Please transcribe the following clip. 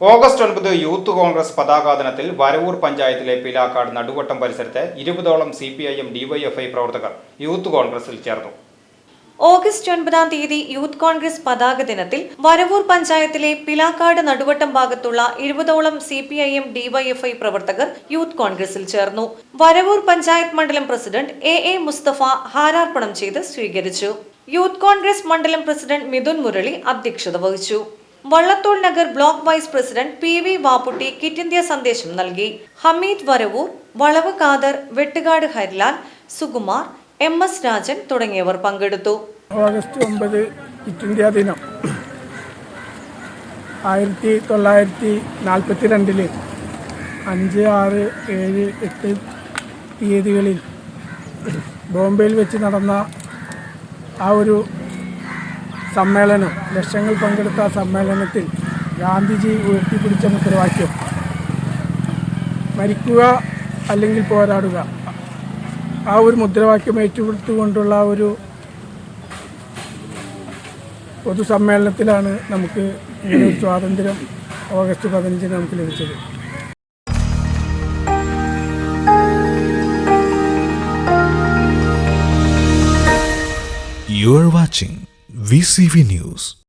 August ഒൻപത് youth Congress പതാക ദിനത്തിൽ വരവൂർ പഞ്ചായത്തിലെ പിലാക്കാട് നടുവട്ടം പരിസരത്ത് ഇരുപതോളം C P I M DYFI പ്രവർത്തകർ യൂത്ത് കോൺഗ്രസിൽ ചേർന്നു. ഓഗസ്റ്റ് ഒൻപതാം തീയതി യൂത്ത് കോൺഗ്രസ് പതാക ദിനത്തിൽ വരവൂർ പഞ്ചായത്തിലെ പിലാക്കാട് നടുവട്ടം ഭാഗത്തുള്ള ഇരുപതോളം C P I M DYFI പ്രവർത്തകർ യൂത്ത് കോൺഗ്രസിൽ ചേർന്നു. വരവൂർ പഞ്ചായത്ത് മണ്ഡലം പ്രസിഡന്റ് എ എ മുസ്തഫ ഹാരാർപ്പണം ചെയ്ത് സ്വീകരിച്ചു. യൂത്ത് കോൺഗ്രസ് മണ്ഡലം പ്രസിഡന്റ് മിഥുൻ മുരളി അധ്യക്ഷത വഹിച്ചു. Vallathol Nagar block vice president P V Vapputty quit India സന്ദേശം നൽകി. ഹമീദ് വരവൂർ വളവ് ഖാദർ വെട്ടുകാട് ഹരിലാൽ സുകുമാർ എം എസ് രാജൻ തുടങ്ങിയവർ പങ്കെടുത്തു. ഓഗസ്റ്റ് ഒമ്പത് കിറ്റ് ഇന്ത്യ ദിനം. ആയിരത്തി തൊള്ളായിരത്തി നാൽപ്പത്തി രണ്ടിൽ അഞ്ച് ആറ് ഏഴ് എട്ട് തീയതികളിൽ ബോംബെയിൽ വെച്ച് നടന്ന ആ ഒരു സമ്മേളനം ലക്ഷങ്ങൾ പങ്കെടുത്ത സമ്മേളനത്തിൽ ഗാന്ധിജി ഉയർത്തിപ്പിടിച്ച മുദ്രാവാക്യം. മരിക്കുക അല്ലെങ്കിൽ പോരാടുക. ആ ഒരു മുദ്രാവാക്യം ഏറ്റുപിടുത്തുകൊണ്ടുള്ള ഒരു പൊതുസമ്മേളനത്തിലാണ് നമുക്ക് സ്വാതന്ത്ര്യം ഓഗസ്റ്റ് പതിനഞ്ചിന് നമുക്ക് ലഭിച്ചത്. You are watching VCV News.